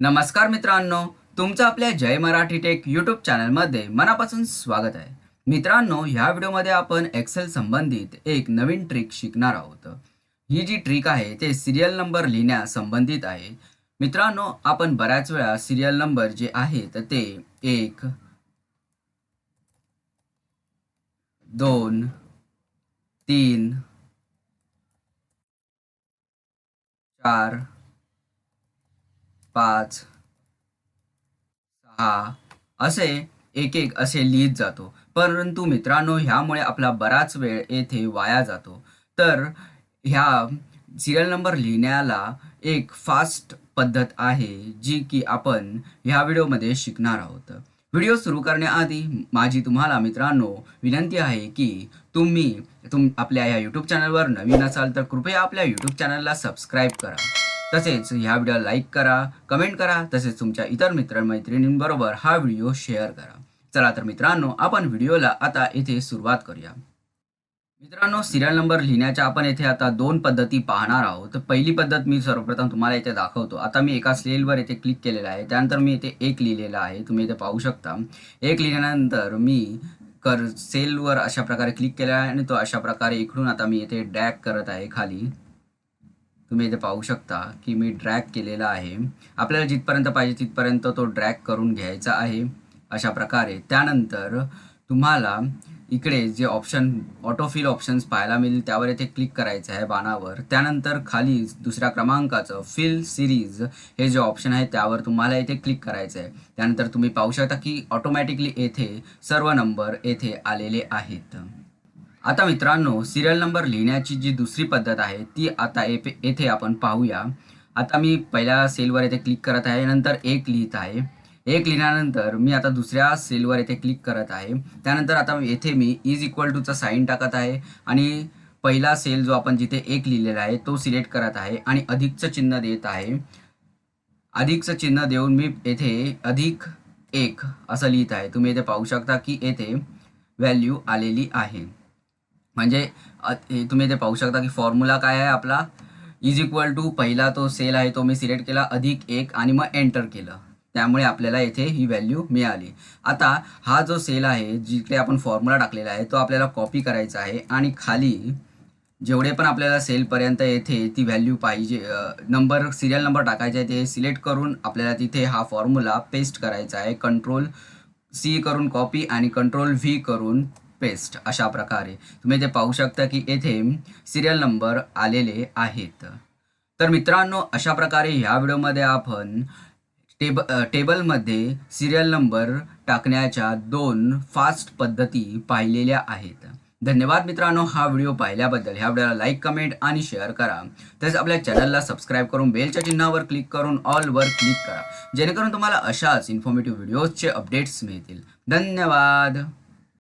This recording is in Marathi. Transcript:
नमस्कार मित्रांनो तुमचं आपल्या जय मराठी टेक यूट्यूब चॅनलमध्ये मनापासून स्वागत आहे. मित्रांनो ह्या व्हिडिओमध्ये आपण एक्सेल संबंधित एक नवीन ट्रिक शिकणार आहोत. ही जी ट्रिक आहे ते सिरियल नंबर लिहिण्यास संबंधित आहे. मित्रांनो आपण बऱ्याच वेळा सिरियल नंबर जे आहेत ते एक दोन तीन चार पाच सहा असे एक एक असे लिहित जातो. परंतु मित्रांनो ह्यामुळे आपला बराच वेळ येथे वाया जातो. तर ह्या सिरियल नंबर लिहिण्याला एक फास्ट पद्धत आहे जी की आपण ह्या व्हिडिओमध्ये शिकणार आहोत. व्हिडिओ सुरू करण्याआधी माझी तुम्हाला मित्रांनो विनंती आहे की तुम्ही तुम आपल्या ह्या यूट्यूब चॅनलवर नवीन असाल तर कृपया आपल्या यूट्यूब चॅनलला सबस्क्राईब करा. तसेच ह्या व्हिडिओ लाईक करा कमेंट करा तसेच तुमच्या इतर मित्रमैत्रिणींबरोबर हा व्हिडिओ शेअर करा. चला तर मित्रांनो आपण व्हिडिओला आता येथे सुरुवात करूया. मित्रांनो सिरियल नंबर लिहिण्याच्या आपण येथे आता दोन पद्धती पाहणार आहोत. पहिली पद्धत मी सर्वप्रथम तुम्हाला इथे दाखवतो. आता मी एका स्लेलवर येथे क्लिक केलेलं आहे. त्यानंतर मी इथे एक लिहिलेलं आहे. तुम्ही इथे पाहू शकता. एक लिहिल्यानंतर मी कर सेलवर अशा प्रकारे क्लिक केला आहे आणि तो अशा प्रकारे इकडून आता मी इथे डॅक करत आहे खाली. तुम्ही इथे पाहू शकता की मी ड्रॅग केलेला आहे. आपल्याला जिथपर्यंत पाहिजे तिथपर्यंत तो ड्रॅग करून घ्यायचा आहे. अशा प्रकारे. त्यानंतर तुम्हाला इकडे जे ऑप्शन ऑटोफिल ऑप्शन्स पाहायला मिळेल त्यावर येथे क्लिक करायचं आहे बाणावर. त्यानंतर खाली दुसऱ्या क्रमांकाचं फिल सिरीज हे जे ऑप्शन आहे त्यावर तुम्हाला इथे क्लिक करायचं आहे. त्यानंतर तुम्ही पाहू शकता की ऑटोमॅटिकली येथे सर्व नंबर येथे आलेले आहेत. आता मित्रांनो सिरियल नंबर लिहिण्याची जी दुसरी पद्धत आहे ती आता येथे येथे आपण पाहूया. आता मी पहिल्या सेलवर येथे क्लिक करत आहे नंतर एक लिहित आहे. एक लिहिल्यानंतर मी आता दुसऱ्या सेलवर येथे क्लिक करत आहे. त्यानंतर आता येथे मी इज इक्वल टूचा साईन टाकत आहे आणि पहिला सेल जो आपण जिथे एक लिहिलेला आहे तो सिलेक्ट करत आहे आणि अधिकचं चिन्ह देत आहे. अधिकचं चिन्ह देऊन मी येथे अधिक एक असं लिहित आहे. तुम्ही येथे पाहू शकता की येथे व्हॅल्यू आलेली आहे. म्हणजे तुम्ही इथे पाहू शकता की फॉर्म्युला काय आहे आपला? इज इक्वल टू पहिला तो सेल आहे तो मी सिलेक्ट केला अधिक एक आणि मग एंटर केलं. त्यामुळे आपल्याला येथे ही व्हॅल्यू मिळाली. आता हा जो सेल आहे जिकडे आपण फॉर्म्युला टाकलेला आहे तो आपल्याला कॉपी करायचा आहे आणि खाली जेवढे पण आपल्याला सेलपर्यंत येथे ती व्हॅल्यू पाहिजे नंबर सिरियल नंबर टाकायचा आहे ते सिलेक्ट करून आपल्याला तिथे हा फॉर्म्युला पेस्ट करायचा आहे. कंट्रोल सी करून कॉपी आणि कंट्रोल व्ही करून पेस्ट अशा प्रकारे. तुम्ही ते पाहू शकता की येथे सिरियल नंबर आलेले आहेत. तर मित्रांनो अशा प्रकारे ह्या व्हिडिओमध्ये आपण टेब टेबलमध्ये सिरियल नंबर टाकण्याच्या दोन फास्ट पद्धती पाहिलेल्या आहेत. धन्यवाद मित्रांनो हा व्हिडिओ पाहिल्याबद्दल. ह्या व्हिडिओला लाईक कमेंट आणि शेअर करा. तसेच आपल्या चॅनलला सबस्क्राईब करून बेलच्या चिन्हावर क्लिक करून ऑलवर क्लिक करा. जेणेकरून तुम्हाला अशाच इन्फॉर्मेटिव्ह व्हिडिओजचे अपडेट्स मिळतील. धन्यवाद!